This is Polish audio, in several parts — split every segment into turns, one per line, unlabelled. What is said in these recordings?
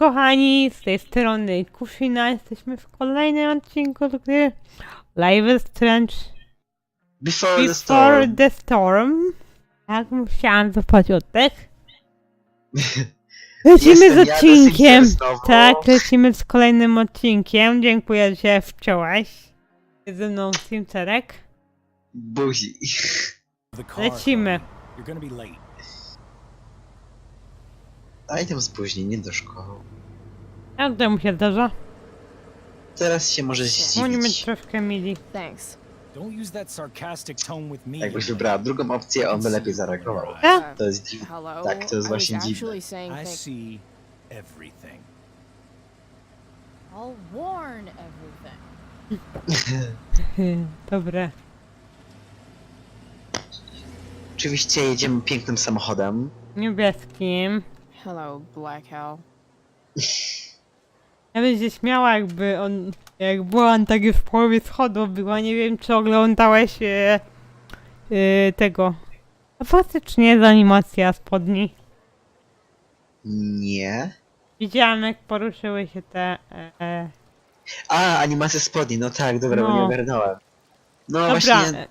kochani, z tej strony Kusina, jesteśmy w kolejnym odcinku z gry Live is Strange
Before, the
Before
storm.
the Storm. Tak, musiałam zapać oddech. Lecimy
Jestem
z
ja,
odcinkiem.
Znowu.
Tak, lecimy z kolejnym odcinkiem. Dziękuję, że wciąłeś. Jest ze mną Simcerek.
Buzi.
The
Lecimy.
You're gonna be late.
Tam spóźnienie do szkoły.
Jak to mu się zdarza?
Teraz się może
Bądźmy
zdziwić.
troszkę mili.
Thanks.
Don't use that sarcastic tone with me.
Jakbyś wybrała drugą opcję, on by lepiej zareagował.
A?
To jest dziwne.
Hello.
Tak, to jest
I
właśnie
was
dziwne.
actually saying
I
thank-
see everything.
I'll warn everything.
Dobre.
Oczywiście jedziemy pięknym samochodem.
Niebieskim.
Hello, Black Hell.
Ja bym się śmiała, jakby on, jak byłam tak już w połowie schodu była, nie wiem czy oglądałeś e, e, tego. A faktycznie jest animacja spodni.
Nie.
Widziałam jak poruszyły się te... E, e.
A, animacja spodni, no tak, dobra, bo
No.
nie ogarnąłem. No
Dobra,
właśnie,
e,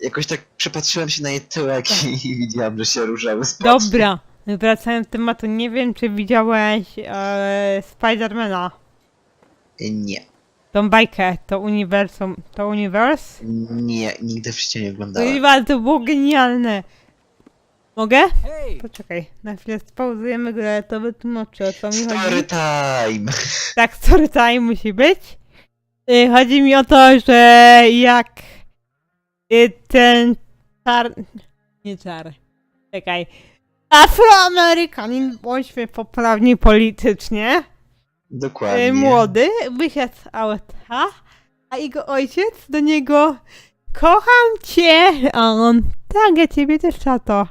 jakoś tak przypatrzyłem się na jej tyłek i, i widziałem, że się ruszały spodnie.
dobra. Wracając do tematu, nie wiem czy widziałeś e, Spidermana.
Nie,
Tą bajkę, to uniwersum, to uniwers.
nie, nigdy w życiu nie oglądałem.
Kurwa, to było genialne. Mogę?
Hey!
Poczekaj, na chwilę spauzujemy grę, to wytłumaczę o co mi chodzi.
Story time!
Tak, story time musi być. Y, Chodzi mi o to, że jak y, ten czar... Nie czar. Czekaj. Afroamerykanin, bądźmy poprawni politycznie, y,
Dokładnie.
młody, wysiadł z auta, a jego ojciec do niego kocham cię, a on tak, ja ciebie też tato.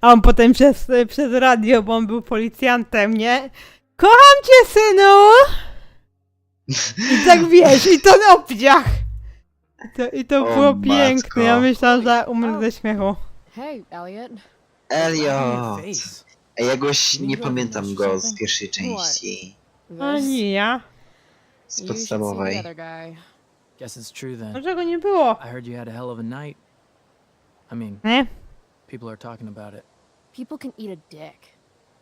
A on potem przez, przez radio, bo on był policjantem, nie? Kocham cię, synu! I tak wiesz, i to na obciach. I to, i to
O,
było
matko.
piękne, ja myślałam, że umrę ze śmiechu.
Hey, Elliot.
Elliot!
Face.
Ej, jakoś nie pamiętam go z pierwszej części.
A nie ja.
Z podstawowej.
Guess it's true then.
Może go nie było.
I heard you had a hell of a night. I mean, people are talking about it.
People can eat a dick.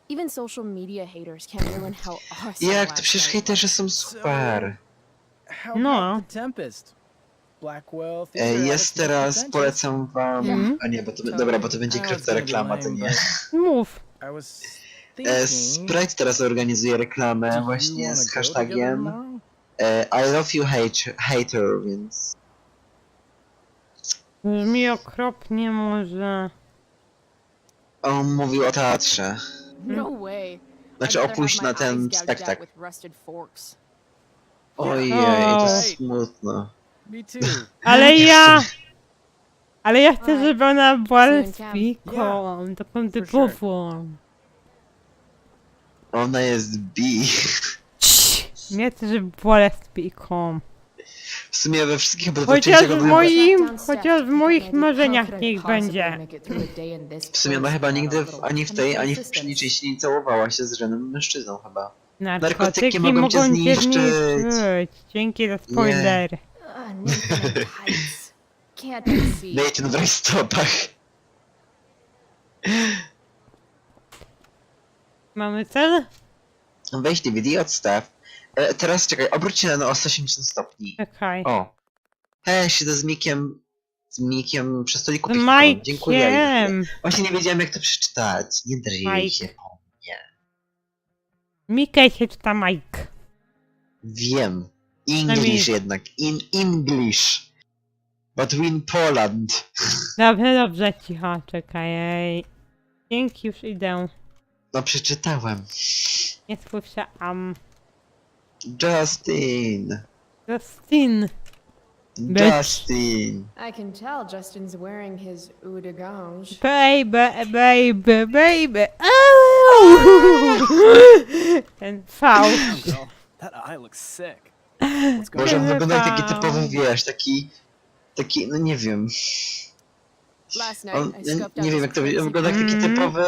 Even social media haters can ruin how awesome
Jak to przecież hejterzy są super.
No.
Tempest?
Jest teraz, polecam wam...
Mhm.
A nie, bo to,
Totally.
dobra, bo to będzie
be
reklama, to nie.
Mów.
E, Sprite teraz organizuje reklamę właśnie z hashtagiem e, I love you hate, hater, więc...
Brzmi okropnie może.
On mówił o teatrze.
No way.
Znaczy
I'd rather
opuść na ten
eyes gouged out
spektakl.
with rusted forks.
Ojej,
O.
to smutno.
Me too.
Ale ja... Ale ja chcę, żeby ona była lesbijką, taką typową.
Ona jest B.
Nie chcę, żeby była lesbijką.
W sumie we wszystkich
Chociaż w moim, chociaż w moich marzeniach niech będzie.
W sumie ona chyba nigdy w, ani w tej, ani w poprzedniej części nie całowała się z żadnym mężczyzną chyba.
Narkotyki
Narkotyki mogą cię zniszczyć.
Dzięki za spoiler.
Uh, Nathan in tights. Can't they see?
Nathan w rajstopach.
Mamy cel?
Weź DVD, odstaw. E, teraz czekaj, obróć się na 180 stopni.
Czekaj.
O. Hej, siedzę z Mikiem. Z Mikiem przy stoliku
Z
piknikowym. Dziękuję.
Majkiem.
Właśnie nie wiedziałem jak to przeczytać. Nie drżyj
Mike.
się.
Mika się czyta Mike.
Wiem. English jednak. In English. But we in Poland.
Dobrze, dobrze, cicho, czekaj. ej. Dzięki, już idę.
No przeczytałem.
Nie słyszałam.
Justin.
Justin. Bitch.
Justin.
I can tell Justin's wearing his eau de gange.
Baby, baby, baby. Au! Ten fałsz.
Well, that eye looks sick.
Może on wygląda jak taki typowy, wiesz, taki... Taki, no nie wiem. On, ja nie wiem jak to wygląda jak taki typowy,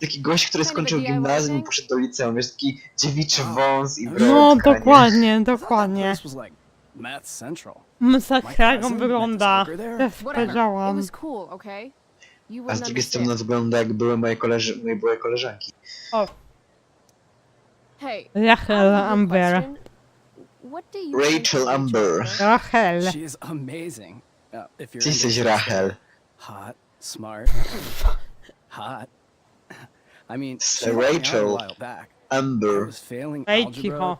taki gość, który skończył gimnazjum i poszedł do liceum, wiesz, taki dziewiczy
Wow.
wąs i
No,
brodka,
No,
nie?
dokładnie, dokładnie.
place was like Math Central.
Masakra jak on
cousin
wygląda. Też?
You
A z drugiej strony wygląda jak były moje, koleż moje były koleżanki.
O,
Hey,
Rachel Amber.
What do you
Rachel Amber.
Rachel.
She is amazing. Uh, if you're
Ty jesteś Rachel.
Hot, smart, hot. I mean,
S-
she helped me out
Rachel.
a while back. I
Amber.
was failing
Ej,
algebra
cicho.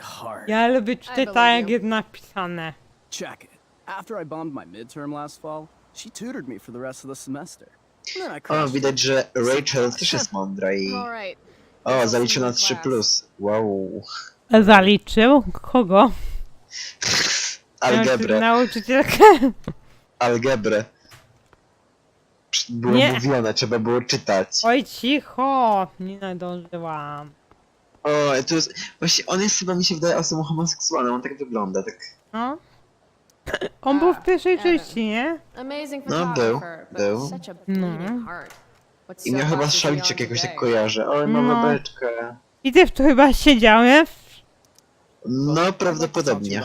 hard.
Ja lubię czytać tak, jak jest napisane.
Check it. After I bombed my midterm last fall, she tutored me for the rest of the semester. And then I
O,
crushed it.
widać, że Rachel też jest mądra i...
Alright.
O, zaliczyła 3+. plus. Wow.
Zaliczył? Kogo?
Algebrę.
Nauczycielkę.
Algebrę. Było
Nie.
mówione, trzeba było czytać.
Oj, cicho. Nie nadążyłam.
O, to jest... Właśnie on jest chyba, mi się wydaje, osobą homoseksualną, on tak wygląda, tak...
No. On był w pierwszej części, nie?
Amazing
No, był,
photographer, but
był.
such a
No.
bleeding heart. What
I miał chyba
is he
szaliczek jakoś tak
today?
kojarzę. Oj, mam
No.
beczkę.
I też tu chyba siedziałem.
No, prawdopodobnie.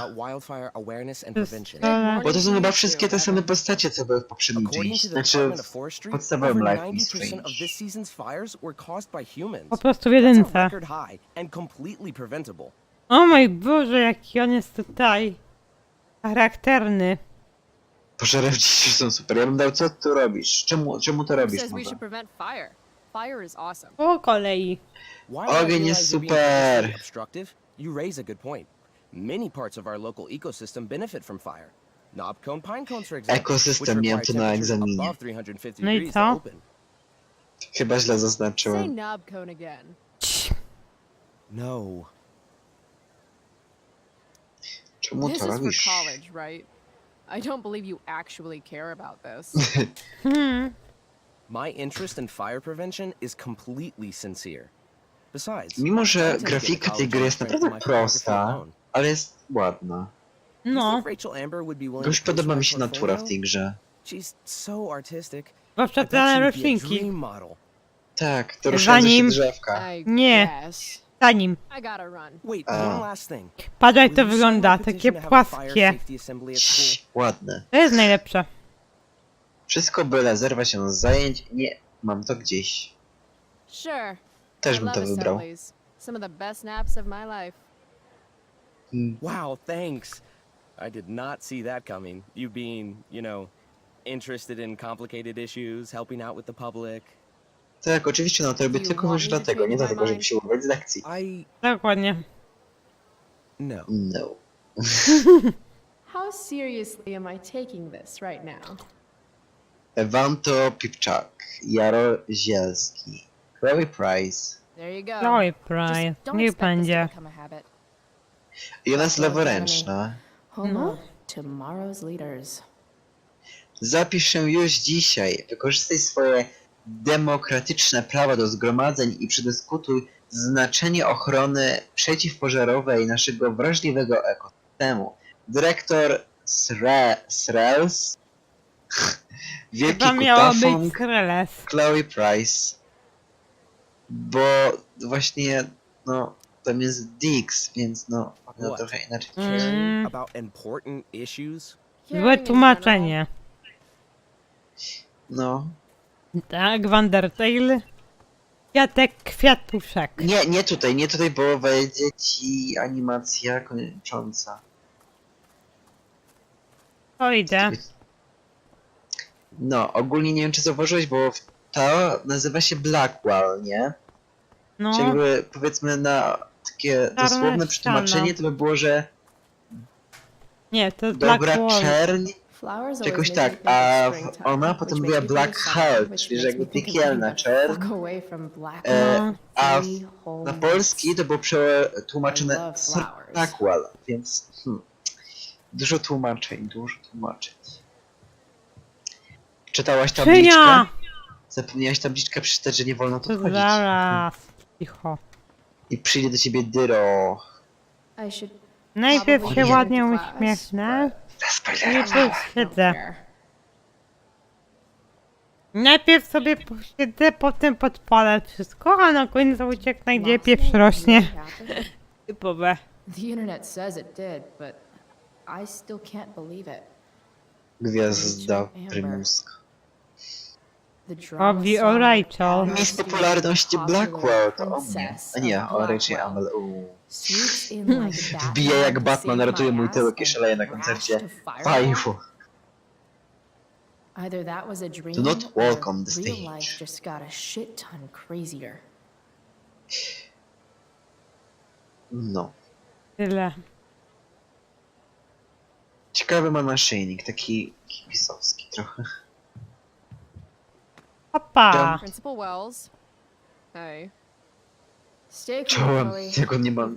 Bo to są chyba wszystkie te same postacie, co były w
According
części. Znaczy, w podstawowym Life is
90%
Strange.
Po prostu w jedynce. O mój Boże, jaki on jest tutaj charakterny.
dzieci są super. Ja bym dał, co tu robisz? Czemu, czemu to robisz.
Po kolei.
Ogień jest super.
Politically obstructive, you raise a good point. Many parts of our local ecosystem benefit from fire. Knob cone pine cones, for example,
Ekosystem,
which
miałem
require
to na egzaminie.
above 350
No i
degrees
co?
open.
Chyba źle
Say
zaznaczyłem.
knob cone again.
Cii.
No.
Czemu
This
to
is for
robisz?
college, right? I don't believe you actually care about this.
Hmm.
My interest in fire prevention is completely sincere.
Mimo, że grafika tej gry jest naprawdę prosta, ale jest ładna.
No,
post
podoba mi się natura w tej grze.
Zwłaszcza te roślinki.
Tak, to ruszające się
Zanim-
drzewka.
Nie.
one last thing.
Patrz jak to wygląda, takie płaskie.
Cii, Ładne.
To jest najlepsze.
Wszystko byle zerwać się z zajęć. Nie, mam to gdzieś.
Sure.
Też bym
love
to wybrał.
assemblies. Some of the best naps of my life.
Hmm.
Wow, thanks. I did not see that coming. You being, you know, interested in complicated issues, helping out with the public.
Tak, oczywiście, no to robię tylko
to
dlatego, nie dlatego, żeby się urwać z lekcji.
I
Dokładnie.
no.
No.
How seriously am I taking this right now?
Ewanto Pipczak, Jaro Zielski, Chloe Price,
There you go.
Chloe
Just
Price.
don't
Niech
expect this to
będzie.
become a habit.
Jonas
Chloe
Leworęczna.
Home
No.
tomorrow's leaders.
Zapisz się już dzisiaj. Wykorzystaj swoje demokratyczne prawa do zgromadzeń i przedyskutuj znaczenie ochrony przeciwpożarowej naszego wrażliwego ekosystemu. Dyrektor Sre Srels, Wielki
Chyba być
Kutafong. Chloe Price. Bo właśnie, no, tam jest Dix, więc no, no
What?
trochę inaczej.
Mm.
about important issues?
Złe tłumaczenie.
No.
Tak, Wandertail. Kwiatek kwiatuszek.
Nie, nie tutaj, nie tutaj, bo wejdzie ci animacja kończąca.
To idę.
No, ogólnie nie wiem czy zauważyłeś, bo to nazywa się Blackwall, nie?
No,
Czyli jakby powiedzmy na takie
Czarna
dosłowne
ściana.
przetłumaczenie to by było, że
nie, to jest
dobra
Blackwall.
czerń,
Flowers
czy jakoś tak, a w- ona potem
me
Black
which
czyli że jakby piekielna czerń.
black
E,
No.
a w, na polski to było przetłumaczone. Blackwall, więc hmm, dużo tłumaczeń, dużo tłumaczeń. Czytałaś tabliczkę?
Szynia!
Zapomniałaś tabliczkę przeczytać, że nie wolno tu
To
wchodzić.
zaraz. Cicho.
I przyjdzie do ciebie Dyro.
I should
Najpierw się ładnie uśmiechnę.
but
Bez
I
spoilerów.
tu
I don't
siedzę.
care.
Najpierw sobie posiedzę, potem podpalę wszystko, a na końcu ucieknę, gdzie pieprz rośnie. Typowe.
The internet says it did, but I still can't believe it.
Gwiazda
Amber.
Obi o
song
Rachel.
Miss popularności Blackwell to o mnie. A nie, o Rachel Amel. uuu. Wbija jak Batman, ratuje mój tyłek i szaleje na koncercie? Fajfu.
Either that was a dream
Do not walk on the
real
stage.
life just got a shit ton crazier.
No.
Tyle.
Ciekawy ma naszyjnik, taki pisowski trochę.
Papa.
Principal Wells. Hey.
Stay cool,
Czołem,
Chloe.
jak on nie ma...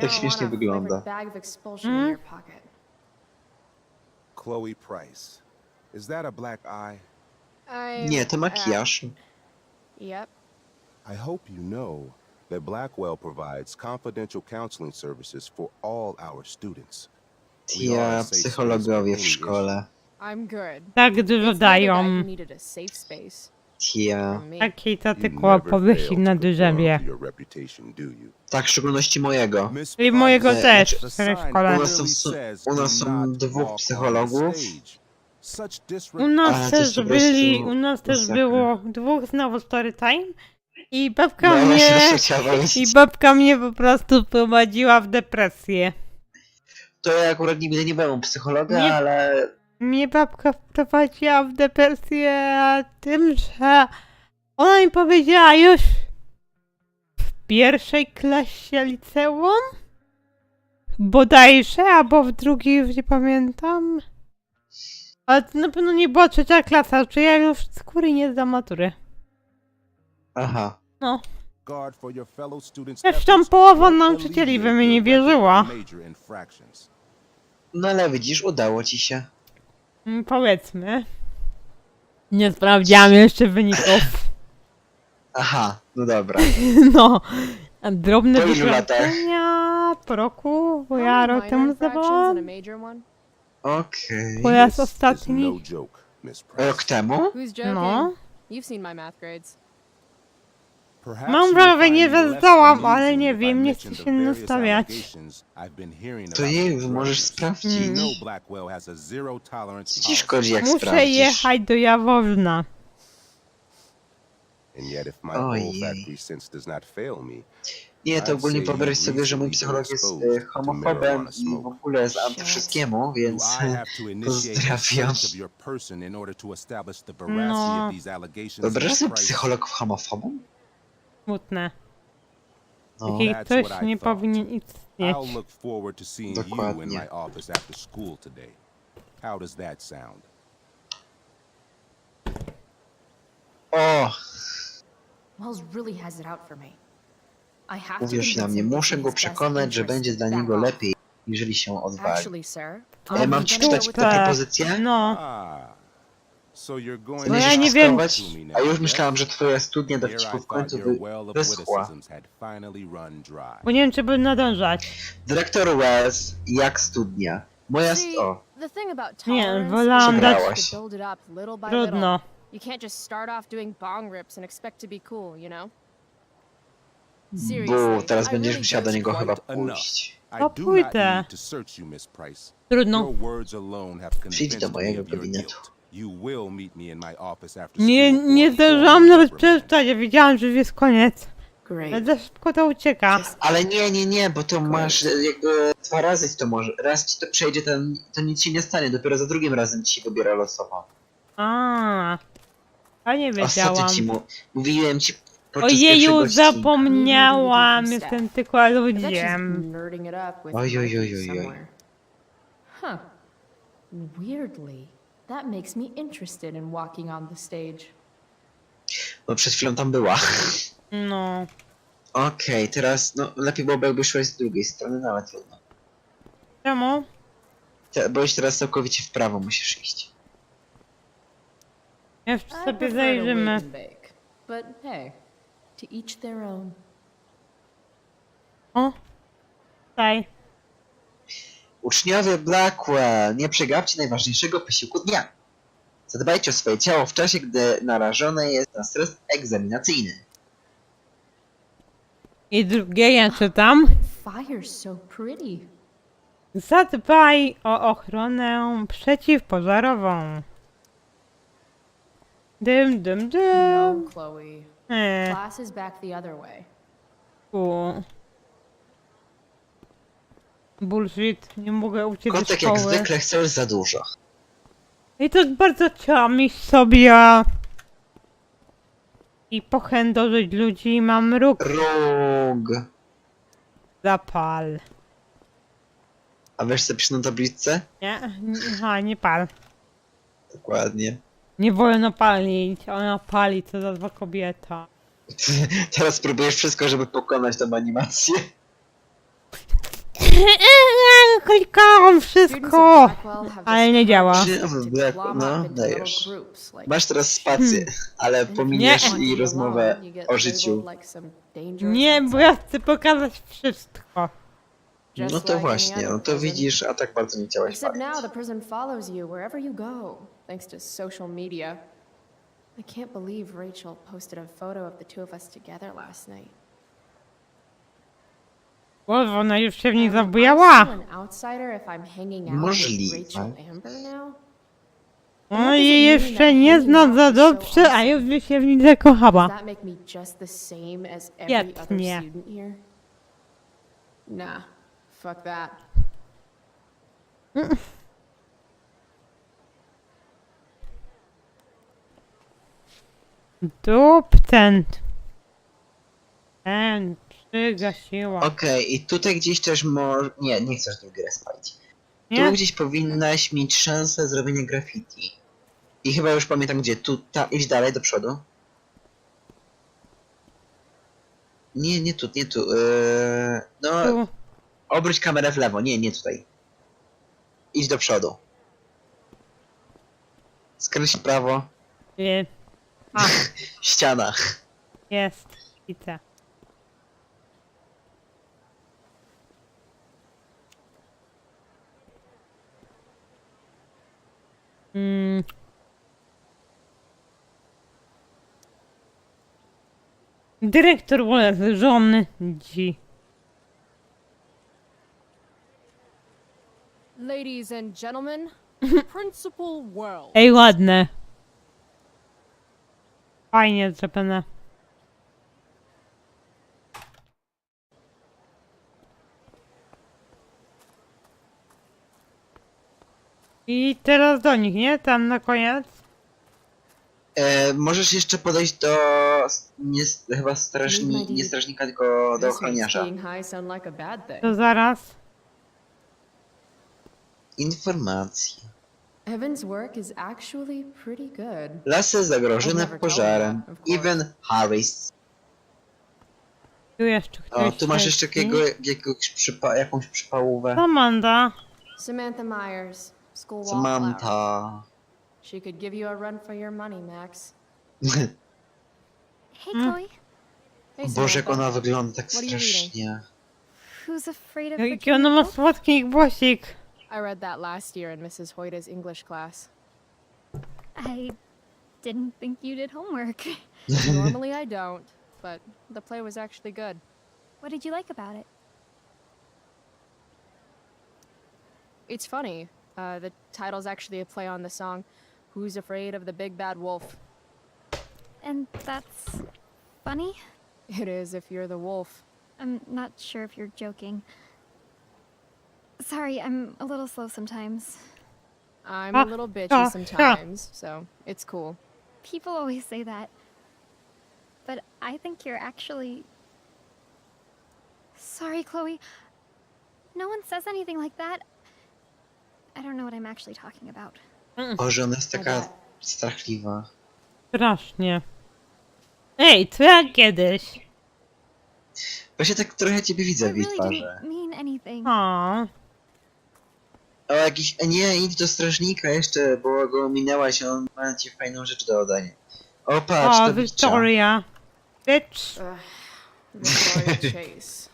Tak śmiesznie wygląda.
Mm.
Chloe Price. Is that a black eye?
Nie, to makijaż.
Yep.
I hope you know that Blackwell provides confidential counseling services for all our students.
Ja, psychologowie w szkole.
I'm good.
Tak dużo
It's the other guy who
dają.
needed a safe space.
Ja.
From me.
Takiej to tylko
never
powieści
fail
na drzewie.
Tak, w szczególności mojego.
I mojego też,
znaczy-
który w.
U nas są u nas są dwóch psychologów.
U nas
Ale to
też byli, u nas też
masakra.
było dwóch znowu story time i babka
No właśnie,
mnie,
to chciałem
i
powiedzieć.
babka mnie po prostu prowadziła w depresję.
To ja akurat nigdy nie byłem u psychologa,
Nie-
ale
Mnie babka wprowadziła w depresję tym, że ona mi powiedziała już w pierwszej klasie liceum, bodajże, albo w drugiej, już nie pamiętam. Ale to na pewno nie była trzecia klasa, czy ja już skóry nie zdam matury.
aha.
No. Zresztą połowa nauczycieli we
alleviate
mnie nie wierzyła.
No ale widzisz, udało ci się.
Mm, Powiedzmy. Nie sprawdziłam jeszcze wyników.
Aha, no dobra.
No. A drobne
Po ilu latach?
wykręcenia po roku, bo ja
many
rok
minor
temu zdawałam.
Okej.
Po raz
This is
ostatni.
no joke, Miss Price.
Rok temu?
Joking?
No.
You've seen my math grades.
Mam wrażenie, że zdałam, ale nie wiem, nie chcę się nastawiać.
To jej, możesz. Mm. sprawdzić.
Tolerance
Co ci szkodzi, jak
Muszę
sprawdzisz?
jechać do Jaworzna.
Ojej. Nie, to ogólnie wyobraź sobie, że mój psycholog jest e, homofobem i w ogóle jest antywszystkiemu, więc e, pozdrawiam.
No.
Miss
sobie psycholog homofobem?
Smutne.
No,
That's
ktoś
what I
nie
thought.
powinien istnieć.
I'll look forward to seeing you in
Dokładnie.
my office after school today. How does that sound?
o,
Wells really has it out for me. I have to
uwierz na
convince
mnie,
him
muszę go
his best
przekonać, że będzie dla
back
niego
off.
lepiej, jeżeli się odwali.
Actually, sir,
E,
Ale
mam
to
czytać
te-
tę propozycję?
No.
Ah, so you're going
No ja nie wiem.
A już myślałem, że twoja studnia dowcipów w końcu wy... wyschła.
Bo nie wiem, czy by nadążać.
Dyrektor Wells, jak studnia? Moja st...
See,
o,
the thing about
Nie,
tolerance
wolałam dać-
you have to build it up little by
Trudno.
little. You can't just start off doing bong rips and expect to be cool, you know? Seriously,
bu, teraz
I
będziesz
really
musiała do niego chyba pójść.
I
To pójdę. Trudno.
Przyjdź do mojego gabinetu.
Guilt. You will meet me in my office after
Nie, nie zdążyłam nawet przeczytać, ja wiedziałam, że już jest koniec. Ale
Great.
za szybko to ucieka.
Ale nie, nie, nie, bo to masz e, jakby dwa razy ci to może. Raz ci to przejdzie, to, to nic się nie stanie, dopiero za drugim razem ci się wybiera losowo.
A, a nie wiedziałam.
ty ci mu... Mówiłem ci podczas pierwszego
Ojeju,
odcinka.
zapomniałam, jestem tylko
I bet she's
ludziem.
nerding it up with
Oj, oj, oj, oj, oj.
somewhere. Huh. Weirdly, that makes me interested in walking on the stage.
No przed chwilą tam była.
No,
Okej, teraz no lepiej byłoby jakby szłaś z drugiej strony, no ale trudno.
czemu?
Te, bo już teraz całkowicie w prawo musisz iść.
I
sobie
prefer to
zajrzymy.
wait and bake. But hey, to each their own.
O, tutaj.
Uczniowie Blackwell, nie przegapcie najważniejszego posiłku dnia. Zadbajcie o swoje ciało w czasie, gdy narażone jest na stres egzaminacyjny.
I drugie ja czytam.
Fire's so pretty.
Zadbaj o ochronę przeciwpożarową. Dym, dym,
No,
dym.
Chloe.
Eee,
Class is back the other way.
u. Bullshit, nie mogę uciec ze
Kotek jak
szkoły.
zwykle chcesz za dużo.
I tak bardzo chciałam iść sobie i pochędożyć ludzi i mam róg
Róg.
zapal.
A wiesz co pisze na tabliczce?
Nie? Nie- Aha, nie pal.
Dokładnie.
Nie wolno palić, ona pali, co za zła kobieta.
Teraz próbujesz wszystko, żeby pokonać tą animację.
Klikałam wszystko! Ale nie działa.
Czy w no, dajesz. Masz teraz spację, ale
if you
pominiesz
to
jej rozmowę
alone, you get
o życiu.
Nie, bo ja chcę pokazać wszystko.
No to właśnie, no to widzisz, a tak bardzo nie chciałaś
Except now
palić.
the prison follows you wherever you go, thanks to social media. I can't believe Rachel posted a photo of the two of us together last night.
Bo ona już się w niej
I'm
zabujała.
Możliwe.
Ona jej jeszcze nie zna za dobrze, a już by się w niej
Does
zakochała.
student here? Nah, fuck that.
Dup ten. Przygasiła.
Okej, i tutaj gdzieś też może... Nie, nie chcesz drugi raz palić. Tu
Nie?
gdzieś powinnaś mieć szansę zrobienia graffiti. I chyba już pamiętam gdzie. Tu, tam, idź dalej do przodu. Nie, nie tu, nie tu. Yy, no,
Tu.
obróć kamerę w lewo. Nie, nie tutaj. Idź do przodu. Skręć w prawo.
Je- A,
Ściana.
jest. Widzę. Mm. Dyrektor Wallace, żony dzi.
Ladies and gentlemen, Principal World.
Ej, ładne. Fajnie zrobione. I teraz do nich, nie? Tam na koniec.
E, możesz jeszcze podejść do... Nie, chyba strażni, nie strażnika, tylko do
This makes
ochroniarza.
being high sound like a bad thing.
To zaraz.
Informacje.
Evan's work is actually pretty good.
Lasy zagrożone pożarem. Even Harris.
Tu jeszcze
O,
ktoś
tu masz jeszcze jakiego, jakiegoś przypa jakąś przypałówę.
Amanda.
Samantha Myers, school.
Samantha.
She could give you a run for your money, Max.
Hey, Chloe.
Hey,
Boże, jak
Samantha.
ona wygląda tak
What are you reading?
strasznie.
Who's afraid of
Jaki ona ma
Woolf?
słodki głosik.
I read that last year in Mrs. Hoyta's English class.
I didn't think you did homework.
Normally I don't, but the play was actually good.
What did you like about it?
It's funny. Uh, the title's actually a play on the song Who's Afraid of the Big Bad Wolf?
And that's funny?
It is if you're the wolf.
I'm not sure if you're joking. Sorry, I'm a little slow sometimes.
I'm
Ah,
a little bitchy
ah, ah.
sometimes, so it's cool.
People always say that. But I think you're actually. Sorry, Chloe. No one says anything like that. I don't know what I'm actually talking about.
Boże, ona jest taka strachliwa.
Strasznie. Ej, co ja kiedyś?
Właśnie tak trochę ciebie
I
widzę w jej
really
twarzy.
didn't mean anything.
O,
O, jakiś... e, Nie, idź do strażnika jeszcze, bo go minęłaś, on ma ci fajną rzecz do oddania. O, patrz,
o
to.
Victoria. Bitch.
Uh,
Victoria Chase.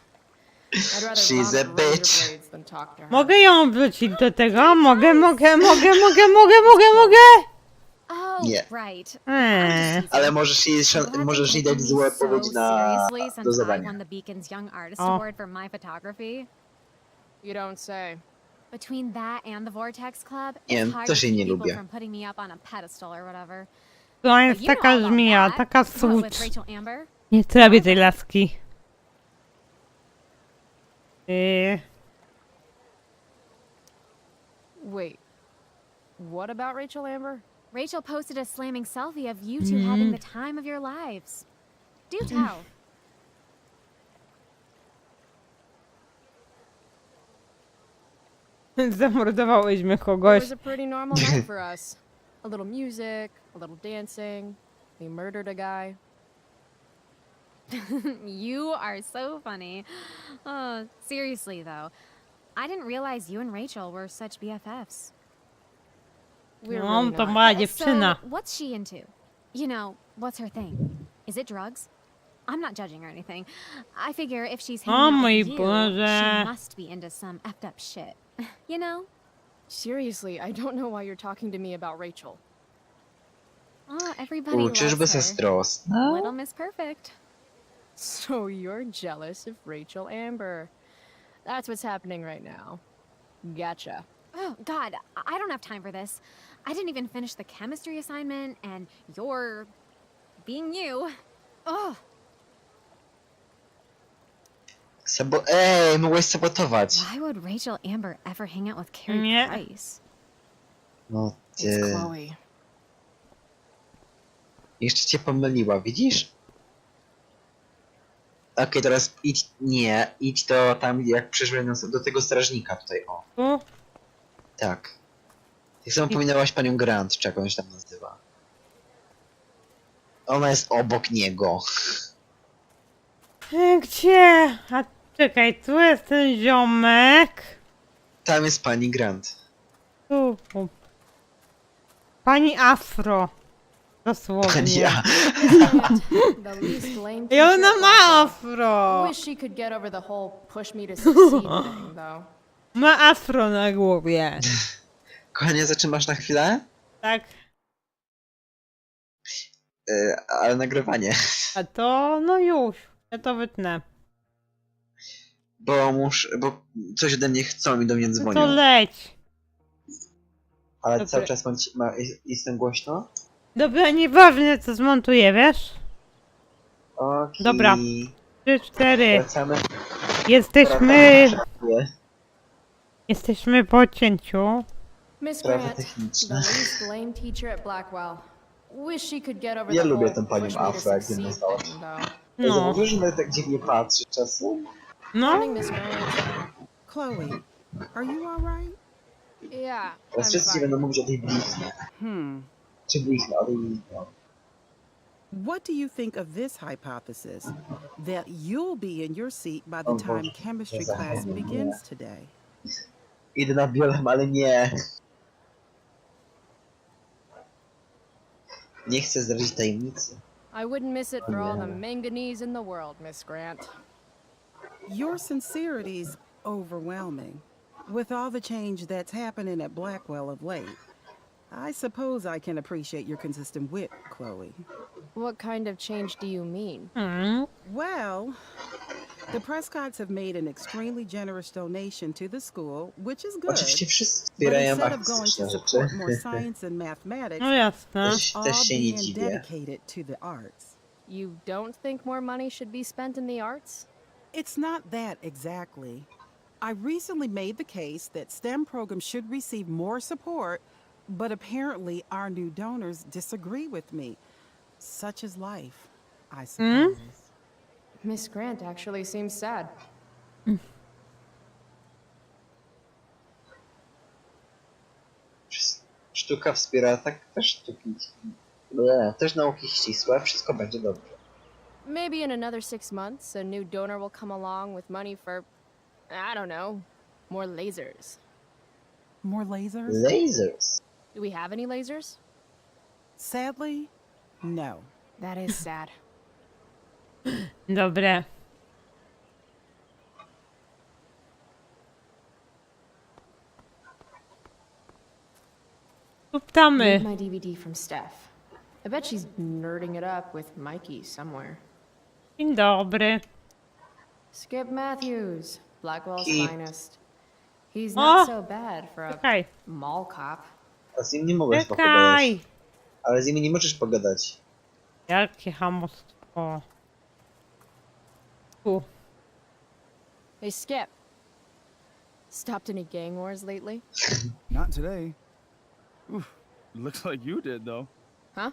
She's a bitch.
razor blades than talk to her.
Mogę ją wrócić do tego? Mogę, mogę, mogę, mogę, mogę, mogę, mogę!
Oh,
Nie.
right.
Eee.
Ale możesz jej, szan- możesz jej dać
me
złe odpowiedzi na do zadania.
won the Beacon's Young Artist
Oh.
Award for my photography.
You don't say.
Between that and the Vortex Club,
Nie,
it's hard
też
to
jej
keep
nie
people
lubię.
from putting me up on a pedestal or whatever.
To
But
jest
you know
taka
all about
żmija,
that.
taka
with Rachel Amber?
Nie trawię tej laski. Yy,
Wait. What about Rachel Amber?
Rachel posted a slamming selfie of you two mm-hmm. having the time of your lives. Do mm-hmm. tell.
zamordowałyśmy
It was a pretty normal night for us. A little music, a little dancing. We murdered a guy.
you are so funny. Oh, seriously, though. I didn't realize you and Rachel were such BFFs.
We're
No,
really
to
not.
So, what's she into? You know, what's her thing? Is it drugs? I'm not judging or anything. I figure if she's
O
hanging out
mój
with you, she must be into some effed up shit. You know?
Seriously, I don't know why you're talking to me about Rachel.
Oh, everybody
U,
loves
czyżby
her.
zazdrosna?
Little Miss Perfect.
So you're jealous of Rachel Amber. That's what's happening right now. Gotcha.
Oh, God, I I don't have time for this. I didn't even finish the chemistry assignment, and you're being you. Oh,
Sabo Ej, mogłeś sabotować.
why would Rachel Amber ever hang out with Carrie
Nie.
Price?
No
It's
ty.
Chloe.
Jeszcze cię pomyliła, widzisz? Okej, teraz idź, nie, idź to tam jak przyszły nas do tego strażnika tutaj, o. Tak. Tak samo pominęłaś panią Grant, czy jak ona się tam nazywa. Ona jest obok niego.
E, Gdzie? A czekaj, tu jest ten ziomek.
Tam jest pani Grant.
Tu. Pani Afro. Dosłownie.
Pani A.
The least lame
I ona ma
Blackwell.
afro.
Wish she could get over the whole push me to succeed thing, though.
Ma afro na głowie.
Kochanie, zatrzymasz na chwilę?
Tak.
Yy, ale nagrywanie.
A to, no już. Ja to wytnę.
Bo muszę, bo coś ode mnie chcą i do mnie
No to leć.
Ale
Dobra.
cały czas mam, ci- ma, jest- jestem głośno?
Dobra, nieważne co zmontuję, wiesz?
Okej.
Dobra. Trzy, cztery.
Wracamy.
Jesteśmy,
Nie,
jesteśmy po cięciu.
Miss
Sprawy
Grant, the
techniczne.
least lame teacher at Blackwell. Wish she could get over
Ja
the
lubię
whole
tę panią
push me to
Afro, jak
succeed
ją
thing, though.
No.
No,
że tak dziwnie patrzy czasem?
no.
Morning, Miss Grant.
Chloe, are you all right?
Yeah.
Teraz wszyscy
fine.
będą mówić o tej bliźnie.
Hmm.
Czy bliźnie, o tej bliźnie.
What do you think of this hypothesis? That you'll be in your seat by the
Oh,
time
Boże,
chemistry
za-
class begins today.
Idę na biolem, ale nie. Nie chcę zdradzić tajemnicy.
I wouldn't miss it for all the manganese in the world, Miss Grant.
Your sincerity's overwhelming. With all the change that's happening at Blackwell of late, I suppose I can appreciate your consistent wit, Chloe.
What kind of change do you mean?
Mm.
Well, the Prescotts have made an extremely generous donation to the school, which is good.
Oczywiście wszyscy
But instead of going
artystyczne
to
rzeczy.
support more science and mathematics,
No jasne.
Też,
all
się nie
being
dziwię.
dedicated to the arts.
You don't think more money should be spent in the arts?
It's not that exactly. I recently made the case that STEM programs should receive more support, but apparently our new donors disagree with me. Such is life, I hmm? suppose.
Miss Grant actually seems sad.
Sztuka wspiera tak też sztuki. Ble, też nauki ścisłe, wszystko będzie dobrze.
Maybe in another six months, a new donor will come along with money for, I don't know, more lasers.
More lasers?
Lasers.
Do we have any lasers?
Sadly, no.
That is sad.
Dobre.
Need
Tuptamy.
my DVD from Steph. I bet she's nerding it up with Mikey somewhere.
Dzień dobry.
Skip Matthews, Blackwell's finest. He's
Oh.
not so bad for a
Czekaj,
mall cop.
A z nim nie mogłeś pogadać.
czekaj.
Ale z nimi nie możesz pogadać.
Jakie hamostwo. Tu.
Hey, Skip. Stopped any gang wars lately?
Not today. Oof, looks like you did, though.
Huh?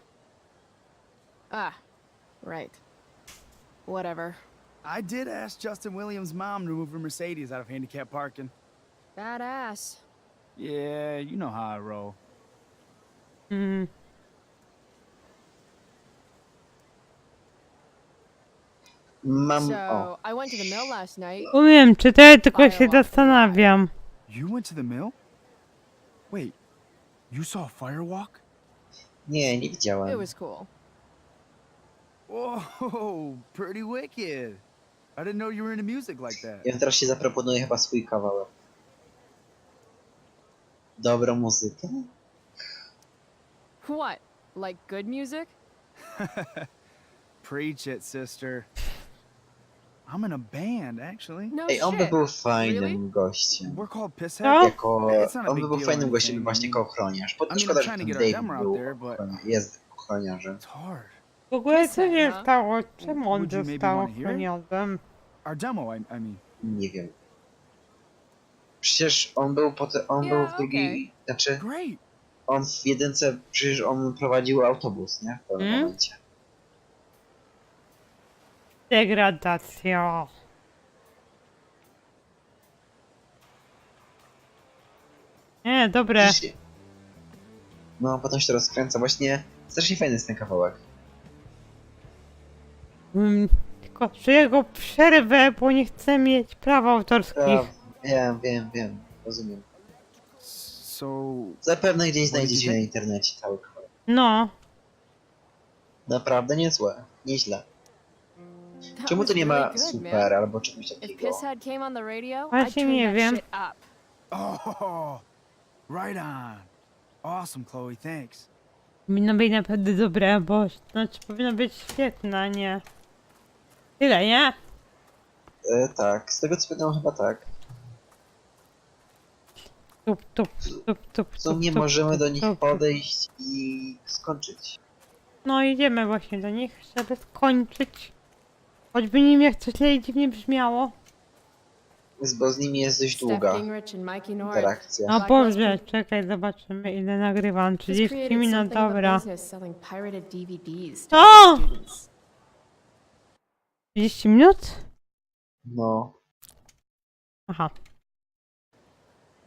Ah, right. Whatever.
I did ask Justin Williams' mom to move her Mercedes out of handicap parking.
Badass.
Yeah, you know how I roll.
Mm.
Mam... O,
So, I went to the mill last night.
Umiem czytać, tylko się zastanawiam.
You went to the mill? Wait, you saw a firewalk?
nie, nie
It
widziałem.
was cool.
Whoa, pretty wicked. I didn't know you were into music like that.
Ja teraz ci zaproponuję chyba swój kawałek. Dobrą muzykę?
What? Like good music?
Preach it, sister. I'm in a band, actually.
No
Ej, on by
shit.
był fajnym
Really?
gościem.
We're called Pisshead.
No.
Jako...
It's not a
On by
big
był
deal
fajnym gościem
anything,
właśnie jako ochroniarz. Bo
I mean,
szkoda,
I'm
że
trying to
ten
get our
David
demo out
był
there, but-
jest ochroniarzem.
It's hard.
W ogóle co się
Huh?
stało? Czemu on
Would you maybe
został
wanna hear it?
ochroniarzem?
Our demo, I, I mean.
Nie wiem. Przecież on był potem, on był w
Yeah,
drugiej, znaczy
Great.
On w jedynce, przecież on prowadził autobus, nie? W pewnym
Hmm?
momencie.
Degradacja. Nie, dobre.
Przecież- No, potem się to rozkręca. Właśnie strasznie fajny jest ten kawałek.
Mm, Tylko, że jego przerwę, bo nie chcę mieć praw autorskich.
Ja, wiem, wiem, wiem. Rozumiem.
So,
Zapewne gdzieś znajdziecie na internecie cały kawałek.
No,
Naprawdę niezłe. Nieźle.
That
Czemu
was
tu nie
really
ma
good,
super albo czegoś
If
takiego?
Pisshead came on the radio, I'd
Właśnie
turn
nie
that
wiem.
shit up.
oh, right on. Awesome, Chloe. Thanks.
powinno być naprawdę dobre, bo znaczy powinno być świetne, nie? Tyle, nie?
E, tak, z tego co pamiętam chyba tak.
Tup, tup, tup, tup,
W sumie
tup,
możemy
tup,
do
tup,
nich
tup.
podejść i skończyć.
No idziemy właśnie do nich, żeby skończyć. Choćby nim jak coś dziwnie brzmiało.
Z- Bo z nimi jest dość długa interakcja.
O
Black
Boże, czekaj, zobaczymy ile nagrywam.
Just
30
created
minut, dobra.
business selling pirated DVDs to
O!
students.
30 minut?
No,
Aha.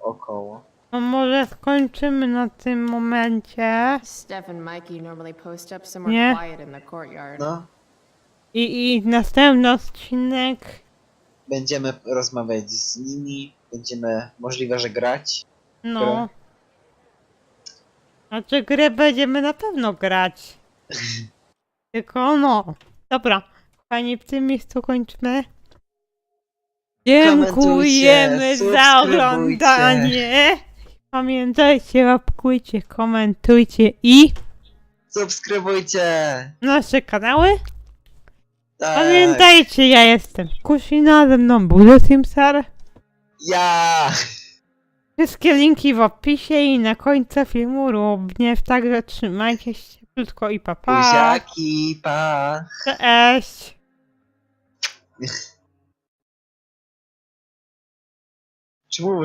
Około.
No może skończymy na tym momencie.
Steph and Mikey normally post up somewhere
Nie.
quiet in the courtyard.
No,
I, i następny odcinek.
będziemy rozmawiać z nimi, będziemy możliwe, że grać.
No.
Grę.
Znaczy grę będziemy na pewno grać. Tylko no. Dobra. Kochani, w tym miejscu kończymy. Dziękujemy za
subskrybujcie.
oglądanie. Pamiętajcie, łapkujcie, komentujcie i
Subskrybujcie!
nasze kanały.
Tak,
Pamiętajcie, ja jestem Kusina, ze mną był Simsar.
Ja!
Wszystkie linki w opisie i na końcu filmu również, także trzymajcie się krótko i pa pa.
Buziaki, pa!
Cześć.
Czemu